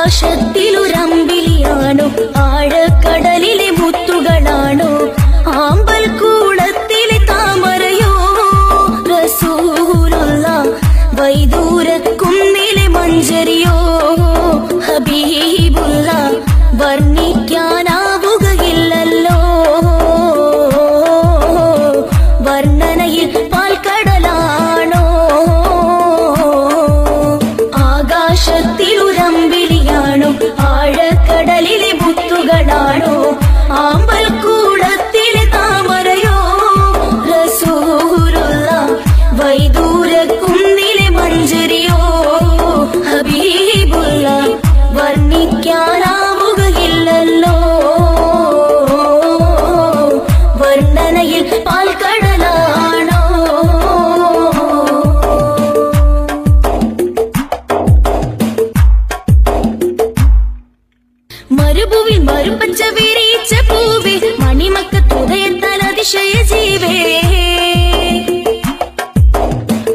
ആകാശത്തിലുരമ്പിലിയാണോ? ആഴക്കടലിലെ മുത്തുകളാണോ? ആമ്പൽ കൂടത്തിലെ താമരയോ? റസൂലുള്ള വൈദൂര കുന്നിലെ മഞ്ചരിയോ? മരുഭുവിൽ മരുപ്പച്ച വിരിയിച്ച പൂവിൽ മണിമക്കത്ത് ഉദയത്താൽ അതിശയ ജീവേ.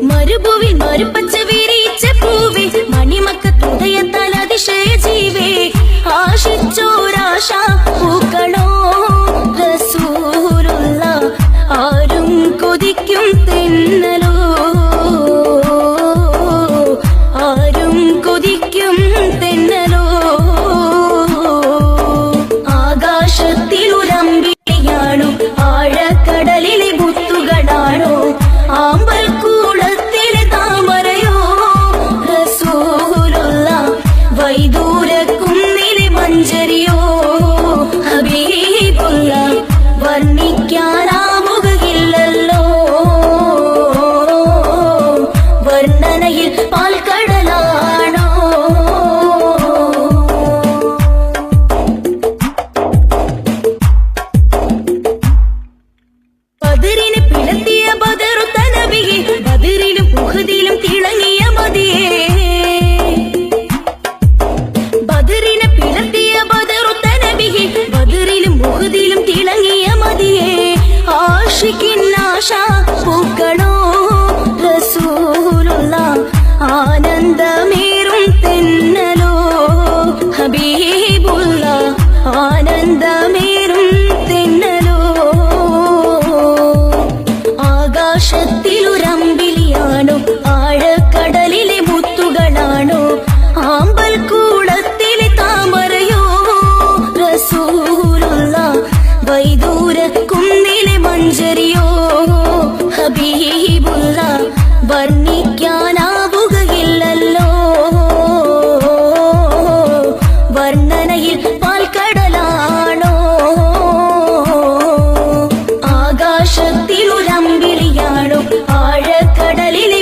മരുഭുവിൽ മരുപ്പച്ച വിരിയിച്ച പൂവിൽ മണിമക്കത്ത് ഉദയത്താൽ അതിശയ ജീവേ. ആശിച്ചോരാശ പൂക്കളോ റസൂലുള്ള ആരും കൊതിക്കും തിന്നലോ. ஆனந்தம். ஆகாசத்திலுரம்பிலியாடும் ஆழக்கடலிலே